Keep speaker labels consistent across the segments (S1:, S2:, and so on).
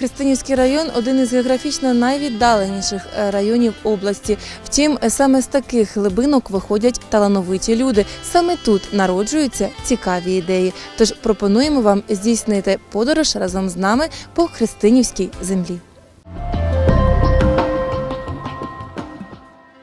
S1: Христинівський район один із географічно найвіддаленіших е, районів області. Втім, саме з таких глибинок виходять талановиті люди. Саме тут народжуються цікаві ідеї. Тож пропонуємо вам здійснити подорож разом з нами по Христинівській землі.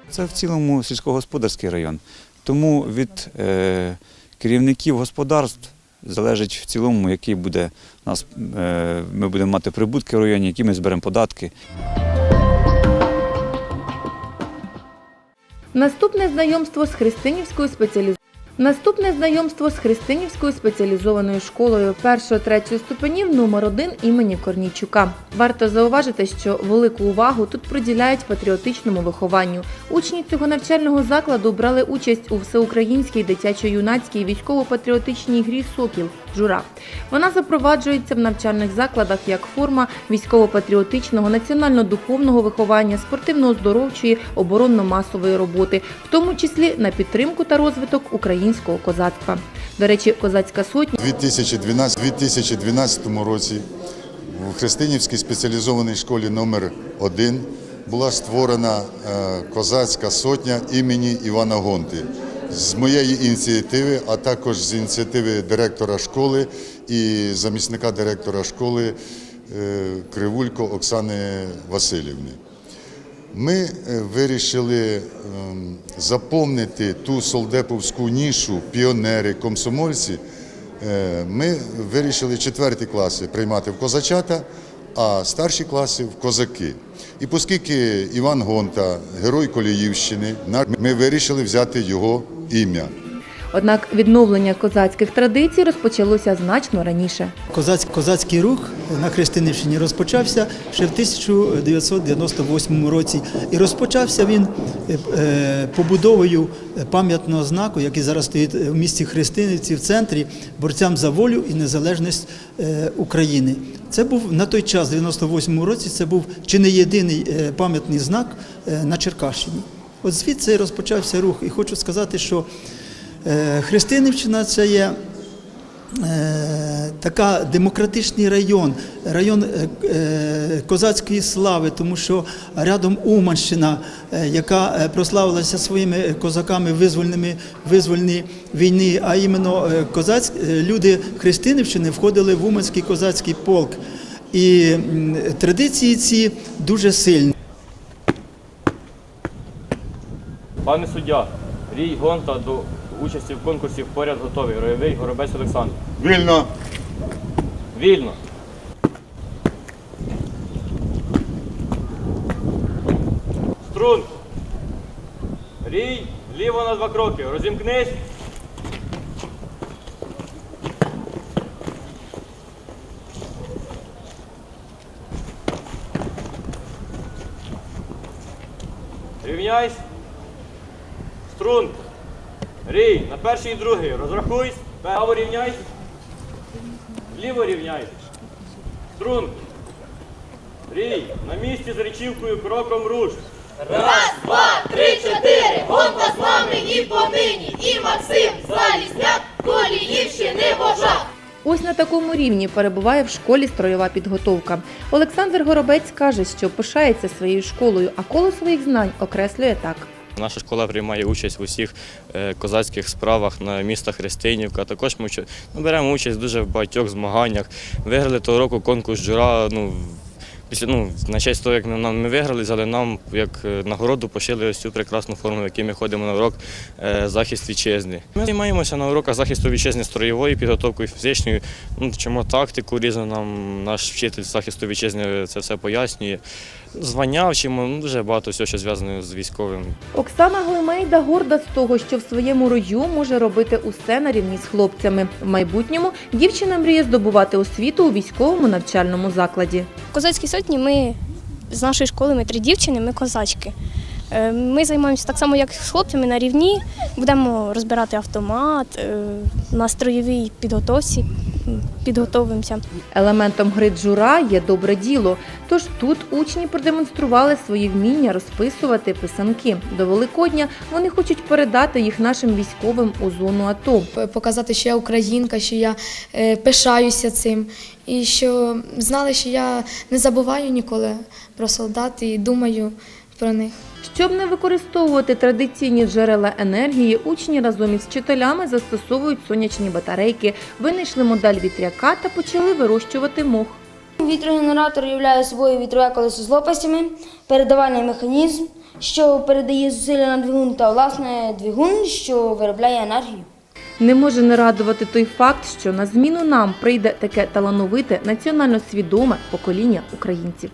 S2: Це в цілому сільськогосподарський район. Тому від е, керівників господарств залежить в цілому, який буде нас, е, ми будемо мати прибутки в районі, які ми зберемо податки.
S1: Наступне знайомство з Христинівською спеціалізованою Наступне знайомство з Христинівською спеціалізованою школою 1-3 ступенів номер 1 імені Корнійчука. Варто зауважити, що велику увагу тут приділяють патріотичному вихованню. Учні цього навчального закладу брали участь у всеукраїнській дитячо-юнацькій військово-патріотичній грі Сокіл Жура. Вона запроваджується в навчальних закладах як форма військово-патріотичного, національно-духовного виховання, спортивно-оздоровчої, оборонно-масової роботи, в тому числі на підтримку та розвиток українського козацтва. До речі, козацька сотня.
S3: У 2012, 2012 році в Христинівській спеціалізованій школі номер 1 була створена е, козацька сотня імені Івана Гонти. З моєї ініціативи, а також з ініціативи директора школи і замісника директора школи е, Кривулько Оксани Васильівни. Ми е, вирішили ем, заповнити ту солдеповську нішу, піонери, комсомольці. Е, Ми вирішили четверті класи приймати в козачата, а старші класи в козаки. І оскільки Іван Гонта, герой Коліївщини, ми вирішили взяти його ім'я.
S1: Однак відновлення козацьких традицій розпочалося значно раніше.
S4: Козаць, козацький рух на Христинівщині розпочався ще в 1998 році. І розпочався він е, е, побудовою пам'ятного знаку, який зараз стоїть в місті Христинівці в центрі борцям за волю і незалежність е, України. Це був на той час, в 98 році, це був чи не єдиний пам'ятний знак на Черкащині. От звідси розпочався рух. І хочу сказати, що Христинівщина це є е, така демократичний район, район е, е, козацької слави, тому що рядом Уманщина, е, яка е, прославилася своїми козаками визвольними визвольні війни, а іменно е, козаць, е, люди Христинівщини входили в Уманський козацький полк. І традиції ці дуже сильні.
S5: Пане суддя, Рій Гонта до участі в конкурсі поряд готовий. Ройовий Горобець Олександр.
S3: Вільно!
S5: Вільно. Струн. Рій, ліво на два кроки. Розімкнись. Рівняйсь. Струн. Рій, на перший і другий. Розрахуйсь. Право рівняйсь. Ліво рівняйсь. Струн. Рій, на місці з речівкою кроком руш.
S6: Раз, два, три, чотири, гонка з нами і понині, і Максим Залізняк, Коліївщини вожак.
S1: Ось на такому рівні перебуває в школі строєва підготовка. Олександр Горобець каже, що пишається своєю школою, а коло своїх знань окреслює так.
S5: Наша школа приймає участь в усіх е, козацьких справах на міста Христинівка. Також ми ну, беремо участь дуже в багатьох змаганнях. Виграли того року конкурс жура. Ну, після, ну, на честь того, як ми, нам- ми виграли, взяли нам як е, нагороду пошили ось цю прекрасну форму, в якій ми ходимо на урок е, захист вітчизни. Ми займаємося на уроках захисту вітчизни строєвою підготовкою фізичною. Ну, вчимо тактику різну. Нам наш вчитель захисту вітчизни це все пояснює. Звання вчимо, ну, дуже багато всього, що зв'язано з військовим.
S1: Оксана Глимейда горда з того, що в своєму рою може робити усе на рівні з хлопцями. В майбутньому дівчина мріє здобувати освіту у військовому навчальному закладі.
S7: В козацькій сотні ми з нашої школи ми три дівчини, ми козачки. Е, Ми займаємося так само, як з хлопцями на рівні. Будемо розбирати автомат, е, на строєвій підготовці підготовимося.
S1: Елементом гри джура є добре діло. Тож тут учні продемонстрували свої вміння розписувати писанки. До Великодня вони хочуть передати їх нашим військовим у зону АТО.
S8: показати, що я українка, що я е, пишаюся цим, і що знали, що я не забуваю ніколи про солдат і думаю про них.
S1: Щоб не використовувати традиційні джерела енергії, учні разом із вчителями застосовують сонячні батарейки, винайшли модель вітряка та почали вирощувати мох.
S9: Вітрогенератор являє собою вітрове колесо з лопастями, передавальний механізм, що передає зусилля на двигун, та власне двигун, що виробляє енергію.
S1: Не може не радувати той факт, що на зміну нам прийде таке талановите, національно свідоме покоління українців.